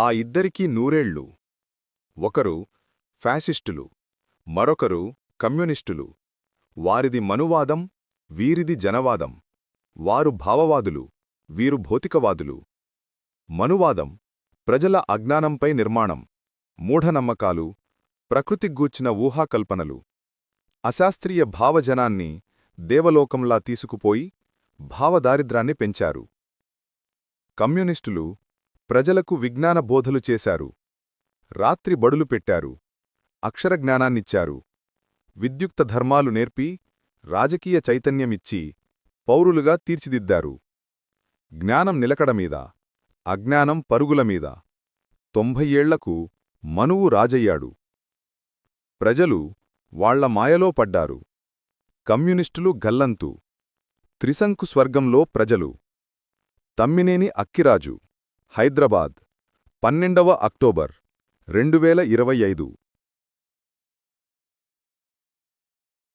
ఆ ఇద్దరికీ నూరేళ్ళు. ఒకరు ఫ్యాసిస్టులు మరొకరు కమ్యూనిస్టులు. వారిది మనువాదం వీరిది జనవాదం. వారు భావవాదులు వీరు భౌతికవాదులు. మనువాదం ప్రజల అజ్ఞానంపై నిర్మాణం మూఢనమ్మకాలు ప్రకృతిగూర్చిన ఊహాకల్పనలు. అశాస్త్రీయ భావజనాన్ని దేవలోకంలా తీసుకుపోయి భావదారిద్రాన్ని పెంచారు. కమ్యూనిస్టులు ప్రజలకు విజ్ఞాన బోధలు చేశారు. రాత్రి బడులు పెట్టారు. అక్షరజ్ఞానాన్నిచ్చారు విద్యుక్త ధర్మాలు నేర్పి రాజకీయ చైతన్యమిచ్చి పౌరులుగా తీర్చిదిద్దారు. జ్ఞానం నిలకడమీద అజ్ఞానం పరుగులమీద తొంభై ఏళ్ళకు మనువు రాజయ్యాడు. ప్రజలు వాళ్ళ మాయలో పడ్డారు. కమ్యూనిస్టులు గల్లంతు. త్రిశంకు స్వర్గంలో ప్రజలు. తమ్మినేని అక్కిరాజు. హైదరాబాద్ పన్నెండవ అక్టోబర్ రెండు వేల ఇరవై ఐదు.